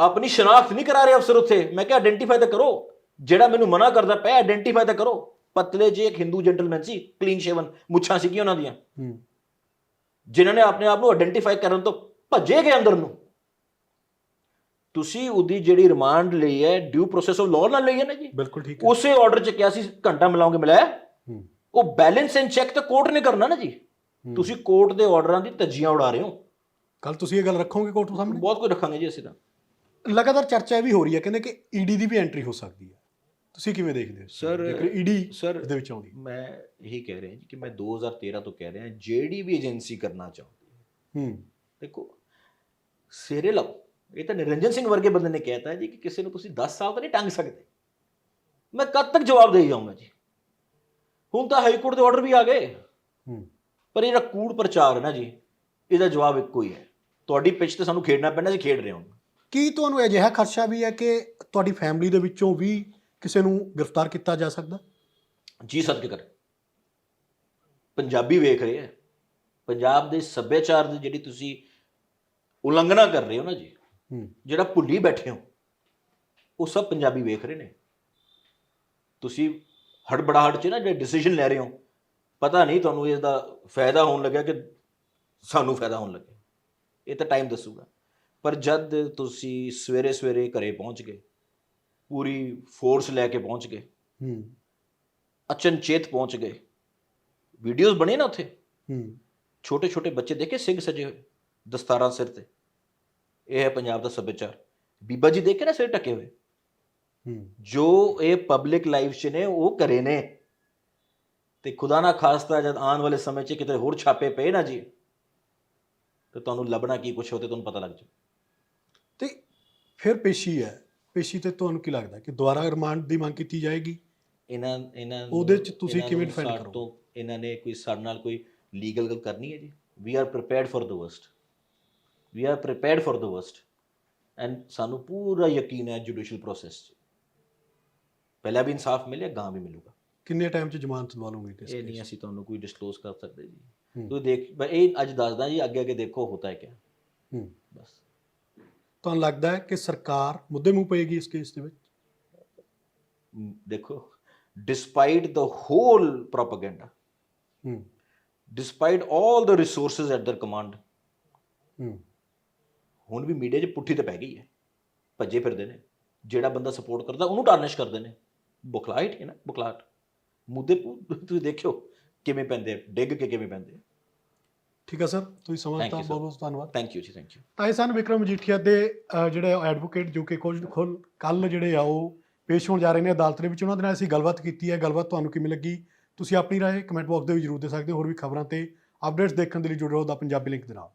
ਆਪਣੀ ਸ਼ਨਾਖਤ ਨਹੀਂ ਕਰਾ ਰਹੇ ਅਫਸਰ ਉੱਥੇ। ਮੈਂ ਕਿਹਾ ਆਇਡੈਂਟੀਫਾਈ ਤਾਂ ਕਰੋ। ਜਿਹੜਾ ਮੈਨੂੰ ਮਨਾ ਕਰਦਾ ਪਿਆ ਆਇਡੈਂਟੀਫਾਈ ਤਾਂ ਕਰੋ। ਪਤਲੇ ਜੇ ਇੱਕ ਹਿੰਦੂ ਜੈਂਟਲਮੈਨ ਸੀ ਕਲੀਨ ਸ਼ੇਵਨ ਮੁੱਛਾਂ ਸੀਗੀਆਂ ਉਹਨਾਂ ਦੀਆਂ। ਹੂੰ। ਜਿਨ੍ਹਾਂ ਨੇ ਆਪਣੇ ਆਪ ਨੂੰ ਆਇਡੈਂਟੀਫਾਈ ਕਰਨ ਤੋਂ ਭੱਜੇ ਗਏ ਅੰਦਰ ਨੂੰ। ਤੁਸੀਂ ਉਹਦੀ ਜਿਹੜੀ ਰਿਮਾਂਡ ਲਈ ਹੈ ਡਿਊ ਪ੍ਰੋਸੈਸ ਆਫ ਲਾਅ ਨਾਲ ਲਈ ਹੈ ਨਾ ਜੀ? ਬਿਲਕੁਲ ਠੀਕ ਹੈ। ਉਸੇ ਆਰਡਰ 'ਚ ਕਿਹਾ ਸੀ ਘੰਟਾ ਮਿਲਾਉਂਗੇ ਮਿਲਾਇਆ ਹੂੰ? ਉਹ ਬੈਲੈਂਸ ਐਂਡ ਚੈੱਕ ਤਾਂ ਕੋਰਟ ਨੇ ਕਰਨਾ ਨਾ ਜੀ। ਤੁਸੀਂ ਕੋਰਟ ਦੇ ਆਰਡਰਾਂ ਦੀ ਤਜੀਆਂ ਉਡਾ ਰਹੇ ਹੋ। ਕੱਲ ਤੁਸੀਂ ਇਹ ਗੱਲ ਰੱਖੋਗੇ ਕੋਰਟ ਸਾਹਮਣੇ? ਬਹੁਤ ਕੁਝ ਰੱਖਾਂਗੇ ਜੀ ਅਸੀਂ ਤਾਂ। ਲਗਾਤਾਰ ਚਰਚਾ ਇਹ ਵੀ ਹੋ ਰਹੀ ਹੈ ਕਹਿੰਦੇ ਕਿ ਈਡੀ ਦੀ ਵੀ ਐਂਟਰੀ ਹੋ ਸਕਦੀ ਹੈ। ਤੁਸੀਂ ਕਿਵੇਂ ਦੇਖਦੇ ਹੋ ਜੇਕਰ ਈਡੀ sir, ਦੇ ਵਿੱਚ ਆਉਂਦੀ। ਮੈਂ ਇਹੀ ਕਹਿ ਰਿਹਾ ਜੀ ਕਿ ਮੈਂ 2013 ਤੋਂ ਕਹਿ ਰਿਹਾ ਜਿਹੜੀ ਵੀ ਏਜੰਸੀ ਕਰਨਾ ਚਾਹੁੰਦੀ ਹੈ। ਹੂੰ। ਦੇਖੋ ਸਿਰੇ ਲਾਓ। ਇਹ ਤਾਂ ਨਿਰੰਜਨ ਸਿੰਘ ਵਰਗੇ ਬੰਦੇ ਨੇ ਕਹਿਤਾ ਜੀ ਕਿ ਕਿਸੇ ਨੂੰ ਤੁਸੀਂ 10 ਸਾਲ ਤਾਂ ਨਹੀਂ ਟੰਗ ਸਕਦੇ। ਮੈਂ ਕਦ ਤੱਕ ਜਵਾਬ ਦੇ ਜਾਊਂਗਾ ਜੀ? ਹੁਣ ਤਾਂ ਹਾਈ ਕੋਰਟ ਦੇ ਆਰਡਰ ਵੀ ਆ ਗਏ। ਹੂੰ। ਪਰ ਇਹ ਜਿਹੜਾ ਕੂੜ ਪ੍ਰਚਾਰ ਹੈ ਨਾ ਜੀ। ਇਹਦਾ ਜਵਾਬ ਇੱਕੋ ਹੀ ਹੈ। ਤੁਹਾਡੀ ਪਿੱਚ ਤੇ ਸਾਨੂੰ ਖੇਡਣਾ ਪੈਣਾ ਸੀ ਖੇਡ ਰਹੇ ਹਾਂ। ਕੀ ਤੁਹਾਨੂੰ ਅਜਿਹਾ ਖਰਚਾ ਵੀ ਹੈ ਕਿ ਤੁਹਾਡੀ ਫੈਮਿਲੀ ਦੇ ਵਿੱਚੋਂ ਵੀ ਕਿਸੇ ਨੂੰ ਗ੍ਰਿਫਤਾਰ ਕੀਤਾ ਜਾ ਸਕਦਾ? ਜੀ ਕਰ ਪੰਜਾਬੀ ਵੇਖ ਰਹੇ ਆ ਪੰਜਾਬ ਦੇ ਸੱਭਿਆਚਾਰ ਦੀ ਜਿਹੜੀ ਤੁਸੀਂ ਉਲੰਘਣਾ ਕਰ ਰਹੇ ਹੋ ਨਾ ਜੀ ਜਿਹੜਾ ਭੁੱਲੀ ਬੈਠੇ ਹੋ ਉਹ ਸਭ ਪੰਜਾਬੀ ਵੇਖ ਰਹੇ ਨੇ। ਤੁਸੀਂ ਹੜਬੜਾਹਟ 'ਚ ਨਾ ਜਿਹੜੇ ਡਿਸੀਜਨ ਲੈ ਰਹੇ ਹੋ ਪਤਾ ਨਹੀਂ ਤੁਹਾਨੂੰ ਇਸ ਦਾ ਫਾਇਦਾ ਹੋਣ ਲੱਗਿਆ ਕਿ ਸਾਨੂੰ ਫਾਇਦਾ ਹੋਣ ਲੱਗਿਆ। ਇਹ ਤਾਂ ਟਾਈਮ ਦੱਸੂਗਾ। ਪਰ ਜਦ ਤੁਸੀਂ ਸਵੇਰੇ ਸਵੇਰੇ ਘਰੇ ਪਹੁੰਚ ਗਏ ਪੂਰੀ ਫੋਰਸ ਲੈ ਕੇ ਪਹੁੰਚ ਗਏ। ਹੂੰ। ਅਚਨਚੇਤ ਪਹੁੰਚ ਗਏ। ਵੀਡੀਓਜ਼ ਬਣੇ ਨਾ ਉੱਥੇ? ਹੂੰ। ਛੋਟੇ ਛੋਟੇ ਬੱਚੇ ਦੇਖੇ ਸਿੰਘ ਸਜੇ ਹੋਏ ਦਸਤਾਰਾਂ ਸਿਰ ਤੇ? ਇਹ ਹੈ ਪੰਜਾਬ ਦਾ ਸੱਭਿਆਚਾਰ। ਬੀਬਾ ਜੀ ਦੇਖੇ ਨਾ ਸਿਰ ਟਕੇ ਹੋਏ। ਹੂੰ। ਜੋ ਇਹ ਪਬਲਿਕ ਲਾਈਫ 'ਚ ਨੇ ਉਹ ਕਰੇ ਨੇ। ਤੇ ਖੁਦਾ ਨਾ ਖਾਸਤਾ ਜਦ ਆਉਣ ਵਾਲੇ ਸਮੇਂ 'ਚ ਕਿਤੇ ਹੋਰ ਛਾਪੇ ਪਏ ਨਾ ਜੀ ਤੇ ਤੁਹਾਨੂੰ ਲੱਭਣਾ ਕੀ ਕੁਛ ਹੋ ਤੇ ਤੁਹਾਨੂੰ ਪਤਾ ਲੱਗ ਜਾਊ। ਤੇ ਫਿਰ ਪੇਸ਼ੀ ਹੈ। ਪੇਸ਼ੀ ਤੇ ਤੁਹਾਨੂੰ ਕੀ ਲੱਗਦਾ ਕਿ ਦੁਬਾਰਾ ਰਿਮਾਂਡ ਦੀ ਮੰਗ ਕੀਤੀ ਜਾਏਗੀ? ਇਹਨਾਂ ਇਹਨਾਂ ਨੂੰ- ਉਹਦੇ 'ਚ ਤੁਸੀਂ ਇਹਨਾਂ ਕਿਵੇਂ ਨੂੰ defend ਸਾਡੇ ਕਰੋਗੇ? ਤੋਂ ਇਹਨਾਂ ਨੇ ਕੋਈ ਸਾਡੇ ਨਾਲ ਕੋਈ ਲੀਗਲ ਗੱਲ ਕਰਨੀ ਹੈ ਜੀ? We are prepared for the worst we are prepared for the worst and ਸਾਨੂੰ ਪੂਰਾ ਯਕੀਨ ਹੈ ਜੁਡੀਸ਼ੀਅਲ ਪ੍ਰੋਸੈਸ 'ਚ। ਪਹਿਲਾਂ ਵੀ ਇਨਸਾਫ ਮਿਲਿਆ ਗਾਂ ਵੀ ਮਿਲੂਗਾ। ਕਿੰਨੇ ਟਾਈਮ 'ਚ ਜ਼ਮਾਨਤ ਦਵਾ ਲਓਗੇ ਕਿਸ ਇਹ ਨਹੀਂ case? 'ਚ? ਅਸੀਂ ਤੁਹਾਨੂੰ ਕੋਈ ਡਿਸਕਲੋਜ਼ ਕਰ ਸਕਦੇ ਜੀ। ਹੂੰ। ਤੂੰ ਦੇਖ ਮੈਂ ਇਹ ਅੱਜ ਦੱਸਦਾ ਜੀ ਅੱਗੇ ਅੱਗੇ ਦੇਖੋ ਹੋਤਾ ਹੈ ਕਿਆ। ਹੂੰ। ਬਸ। ਤੁਹਾਨੂੰ ਲੱਗਦਾ ਹੈ ਕਿ ਸਰਕਾਰ ਮੁੱਦੇ ਮੂੰਹ ਪਏਗੀ ਇਸ ਕੇਸ ਦੇ ਵਿੱਚ? ਦੇਖੋ ਡਿਸਪਾਈਟ ਦ ਹੋਲ ਪ੍ਰੋਪਾਗੈਂਡਾ ਹੂੰ despite all the resources at their command ਹੂੰ ਹੁਣ ਵੀ ਮੀਡੀਆ 'ਚ ਪੁੱਠੀ ਤੇ ਪੈ ਗਈ ਹੈ। ਭੱਜੇ ਫਿਰਦੇ ਨੇ। ਜਿਹੜਾ ਬੰਦਾ ਸਪੋਰਟ ਕਰਦਾ ਉਹਨੂੰ ਟਾਰਨਿਸ਼ ਕਰਦੇ ਨੇ। ਬੁਖਲਾਹਟ ਹੈ ਨਾ ਬੁਖਲਾਹਟ। ਮੁੱਦੇ ਤੁਸੀਂ ਦੇਖਿਓ ਕਿਵੇਂ ਪੈਂਦੇ ਡਿੱਗ ਕੇ ਕਿਵੇਂ ਪੈਂਦੇ ਠੀਕ ਹੈ ਸਰ? ਤੁਸੀਂ ਸਮਝ Thank sir. ਬਹੁਤ ਬਹੁਤ ਧੰਨਵਾਦ। Thank you ji thank you ਤਾਂ ਇਹ ਸਨ ਵਿਕਰਮ ਮਜੀਠੀਆ ਦੇ ਅ, ਜਿਹੜੇ ਐਡਵੋਕੇਟ ਜੋ ਕਿ ਕੁਝ ਖੁੱਲ ਕੱਲ ਜਿਹੜੇ ਆ ਉਹ ਪੇਸ਼ ਹੋਣ ਜਾ ਰਹੇ ਨੇ ਅਦਾਲਤ ਦੇ ਵਿੱਚ। ਉਹਨਾਂ ਦੇ ਨਾਲ ਅਸੀਂ ਗੱਲਬਾਤ ਕੀਤੀ ਹੈ। ਗੱਲਬਾਤ ਤੁਹਾਨੂੰ ਕਿਵੇਂ ਲੱਗੀ? ਤੁਸੀਂ ਆਪਣੀ ਰਾਏ ਕਮੈਂਟ ਬਾਕਸ ਦੇ ਵਿੱਚ ਜ਼ਰੂਰ ਦੇ ਸਕਦੇ ਹੋ। ਹੋਰ ਵੀ ਖਬਰਾਂ ਤੇ ਅਪਡੇਟਸ ਦੇਖਣ ਦੇ ਲਈ ਜੁੜੇ ਰਹੋ। ਦਾ ਪੰਜਾਬੀ ਲਿੰਕ ਦੇ ਨਾਲ।